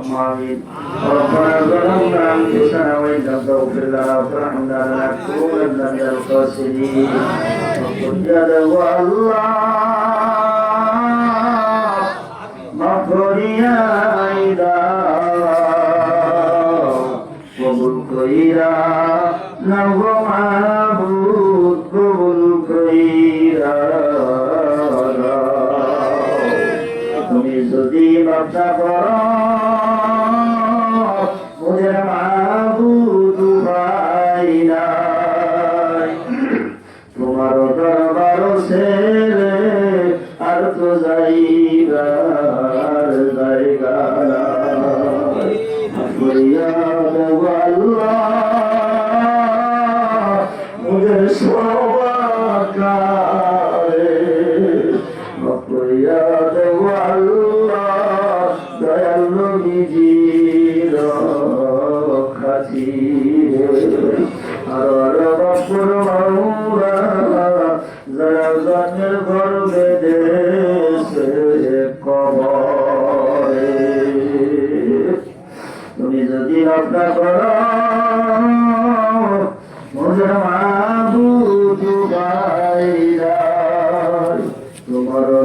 الرحمن ربنا ظلمنا انفسنا وان لم تغفر لنا وترحمنا لنكونن من الخاسرين وقل يا الله مغفر يا اله وقل يا نور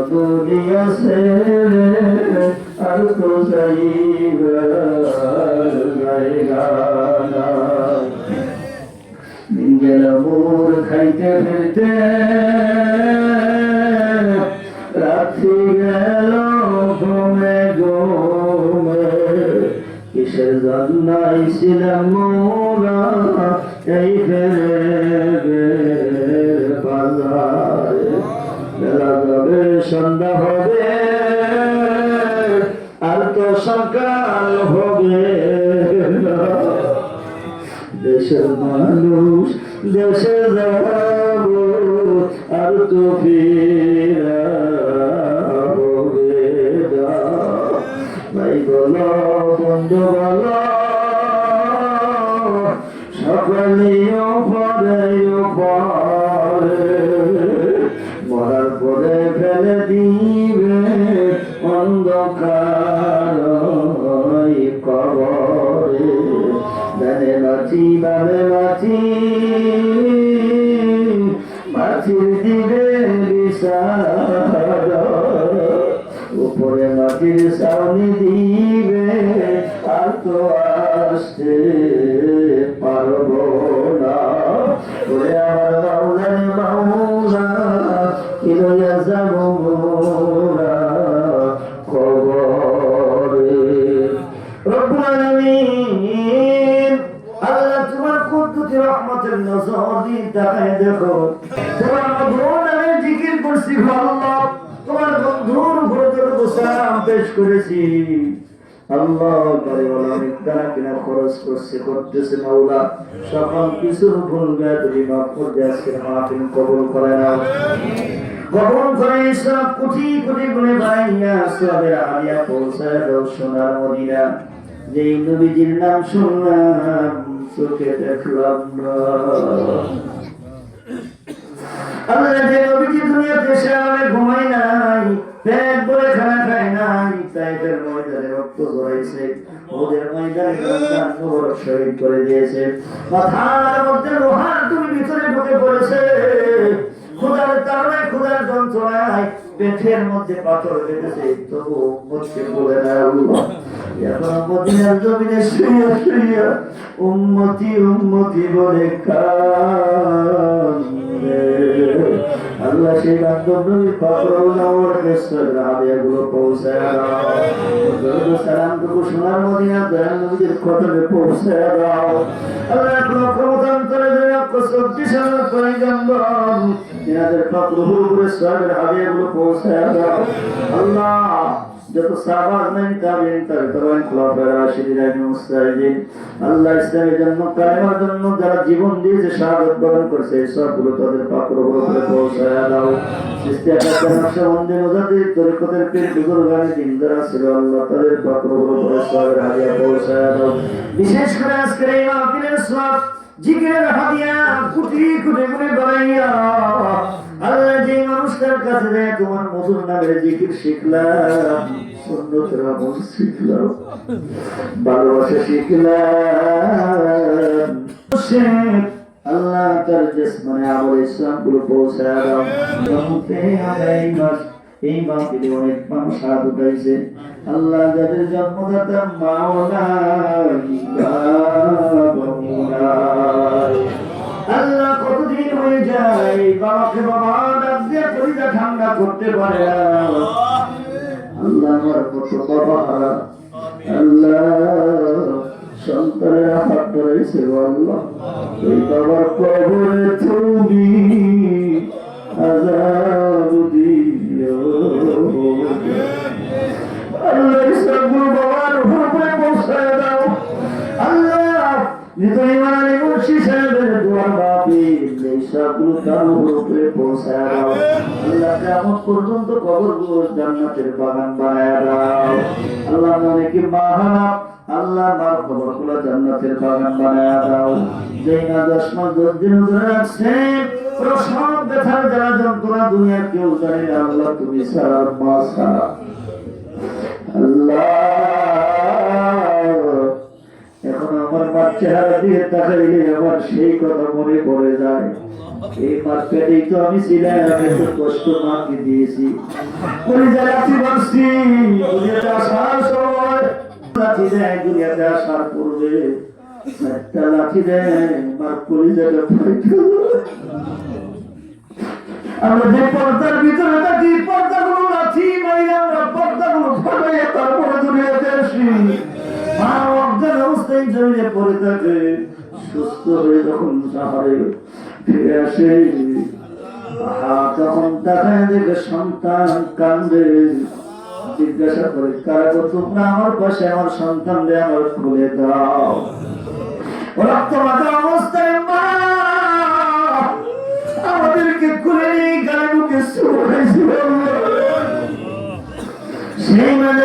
দুনিয়া সে আর তো নাই। গেল মোর খাইতে ফিরতে রাত্রি গেল ঘুমে ঘুমে কিসের জন্নাই ছিলাম মোরা এই ফেরে বেলা যাবে সন্ধ্যা হবে, আর তো সকাল হবে। দেশের মানুষ দেশে যাব আর তো ফিরাবে কিভাবে পেশ করেছি। তুমি যেই নবীজির নাম শুনলাম চোখে দেখলাম আমরা যে নবীজি দুনিয়াতে এসে আমি ঘুমাই নাই, পেট ভরে খানা খাই নাই তাইদের ময়দানে রক্ত ঝরাইছে ওদের ময়দানে রক্তান নবর শহীদ করে দিয়েছে। মাথার মধ্যে লোহার তুমি ভিতরে ঢুকে পড়েছে। খুদার কারণে খুদার যন্ত্রণায় পেটের মধ্যে পাথর বেঁধেছে। তবু মুখকে বলে না এখন মদিনার জমিনে উম্মতি উম্মতি বলে কান্দে। আল্লাহ সেই বান্ধবী নাওয়ার কেসর রাবিয়াগুলো পৌঁছায় দাও। দরুদ সালাম টুকু সোনার পৌঁছায় দাও। আল্লাহ যত সাহাবাজ নাই তাবিন, তার তরবাইন খোলাফায়ে রাশিদিন মুস্তাহিদিন। আল্লাহ ইসলামের জন্য কালেমার জন্য যারা জীবন দিয়েছে, শাহাদত বরণ করেছে সবগুলো তাদের উপরে পৌঁছায় দাও। নকশবন্দি মুজাদ্দিদ, তরিকতের পীর ছিল আল্লাহ তাদের সবের পৌঁছায় দাও। বিশেষ করে আজকের এই মাহফিলের সব জিকিরের কোটি আল্লাহ যে মানুষটার কাছে যায়, তোমার মধুর নামের জিকির শিখলাম, সুন্নতের আমল শিখলাম, ভালোবাসা শিখলাম। শেখ আল্লাহ তার জিসমানে আমল ইসলামগুলো পৌঁছায় দাও। আমরা এই মাহফিলে অনেক মানুষ হাত উঠাইছে আল্লাহ যাদের জন্মদাতা মাওলা আল্লাহ কতদিন হয়ে যায়, বাবাকে বাবা ডাক দিয়ে পরিচা ঠান্ডা করতে পারে আল্লাহ আমার কত বাবা। আল্লাহ সন্তানের হাত ধরেছে আল্লাহ। এই বাবার কবরে তুমি আজাদ আল্লাহ কেমন পর্যন্ত আল্লাহ মনে কি গুলো জান্নাতের বাগান বানায় দাও। যেই না দশ মাস, দশ দিন দুনিয়ার কেউ জানে আল্লাহ তুমি সারা সারা আল্লাহ আমার মার চেহারা দিয়ে তাকাইলে আমার সেই কথা মনে পড়ে যায়। এই মার পেটেই তো আমি ছিলাম এত কষ্ট মাকে দিয়েছি। কলিজা লাঠি মারছি দুনিয়াতে আসার সময় লাঠি দেয়, দুনিয়াতে আসার পূর্বে একটা লাঠি দেয়, মার কলিজাটা ফাইটে আমরা যে পর্দার ভিতরে থাকি, পর্দাগুলো লাথি মাইরা আমরা পর্দাগুলো ফাটাইয়া তারপরে দুনিয়াতে আসি। মা অবস্থায় জমিনে পড়ে থাকে, সুস্থ হয়ে যখন সাহারে ফিরে আসে তখন দেখায় দেখে সন্তান কান্দে। জিজ্ঞাসা করে, কারা তোমরা আমার পাশে আমার সন্তান আমার খুলে দাও। রক্ত মাথা অবস্থায় মা, আমাদেরকে খুলে নিয়ে গায়ে মুখে শুয়েছিল সেই মেয়েদের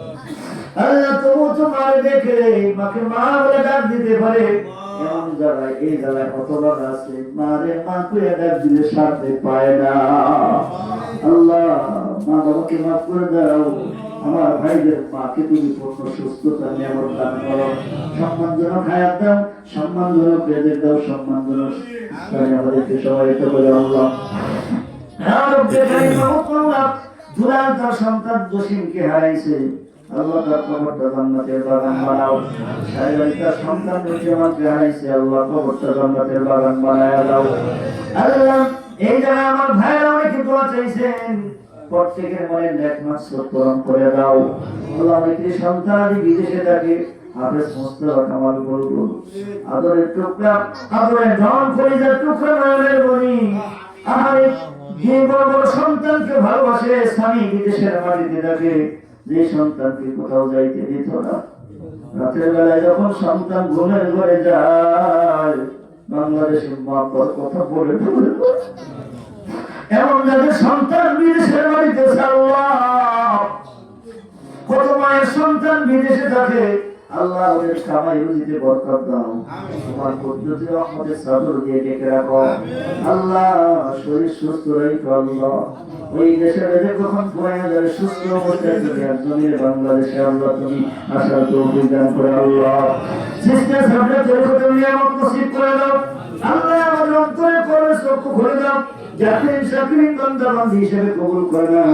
আল্লাহ তবু তো মারে দেখে, মাকে মা বলে ডাক দিতে পারে। এমন জায়গায় এই জায়গায় কত লোক আছে। মারে মা করে ডাক দিলে সারতে পায় না। আল্লাহ, মা বাবাকে মাফ করে দাও। আমার ভাইদের মাকে তুমি পূর্ণ সুস্থতা, নিয়ামত দান করো। সম্মানজনক হায়াত দাও, সম্মানজনক বেদের দাও, সম্মানজনক আমাদেরকে সহায়তা করে আল্লাহ। তার সন্তান জসিমকে হারাইছে। কবরটা সন্তান কবরটা জায়গায় আমার দাও আল্লাহ সন্তান আদি বিদেশে থাকে হাফেজ মোস্তফা কামাল বলব আদরের টুকরা আদরের ধন ফরিজার টুকরা নয়নের বনি যে বড় বড় সন্তানকে ভালোবাসে স্বামী বিদেশের মাটিতে থাকে যে সন্তানকে কোথাও যাইতে দিত না। রাতের বেলায় যখন সন্তান ঘুমের ঘরে যায় বাংলাদেশের মা বাবার কথা বলে এমন যাদের সন্তান বিদেশের বাড়িতে কত মায়ের সন্তান বিদেশে থাকে আল্লাহ ওদের কামাই রুজিতে বরকত দাও। তোমার পদ্ধতি রহমতের চাদর দিয়ে ডেকে রাখো। আল্লাহ শরীর সুস্থ রাখো আল্লাহ ওই দেশে বেঁধে কখন পড়ে যাবে সুস্থ অবস্থায় তুমি আর বাংলাদেশে আল্লাহ তুমি আশার তো অভিযান করে আল্লাহ। সিস্টার সামনে চলে তুমি আমার নসিব করে দাও আল্লাহ আমাদের অন্তরে করে চক্ষু খুলে দাও। জাকিরিন শাকিরিন বান্দা বান্দি হিসেবে কবুল করে নাও।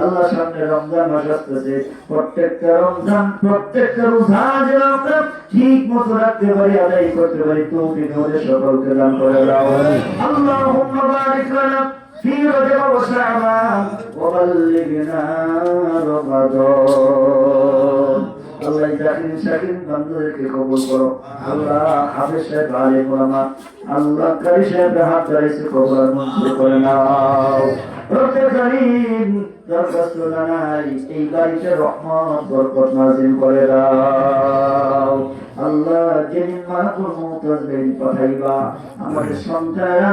আল্লাহ সামনে রমজান মাস আসতেছে প্রত্যেকটা রমজান প্রত্যেকটা রোজা যেন আমরা ঠিক মতো রাখতে পারি আদায় করতে পারি তুমি ওদের সকলকে দান করে দাও আল্লাহুম্মা বারিক লানা في رجب وشعبان وبلغنا رمضان আল্লাহ জাকির শাকির বান্ধবদেরকে কবুল করো আল্লাহ হাফেজ সাহেব আলিম ওলামা আল্লাহ কারি সাহেব হাত দাঁড়িয়েছে কবুল আর মঞ্জুর করে নাও রব্বে করিম দরখাস্ত জানাই, এই বাড়িতে রহমত, বরকত করে দাও। আল্লাহ যেদিন মারাকুল মৌত আসবে পাঠাইবা, আমাদের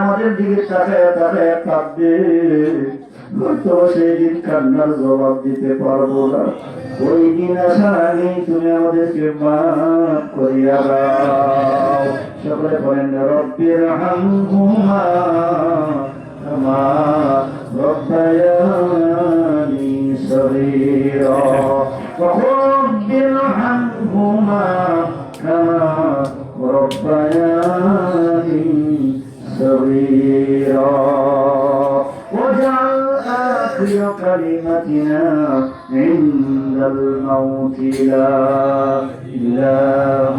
আমাদের দিকে তাকায় তাকায় কাঁদবে হয়তো সেদিন কান্নার জবাব দিতে পারব না। ওই দিন আসার তুমি আমাদেরকে মাফ করিয়া দাও। সকলে বলেন, রব্বির হামহুমা كما ربياني صغيرا وخذ عنهما كما ربياني صغيرا واجعل آخر كلمتنا عند الموت لا إله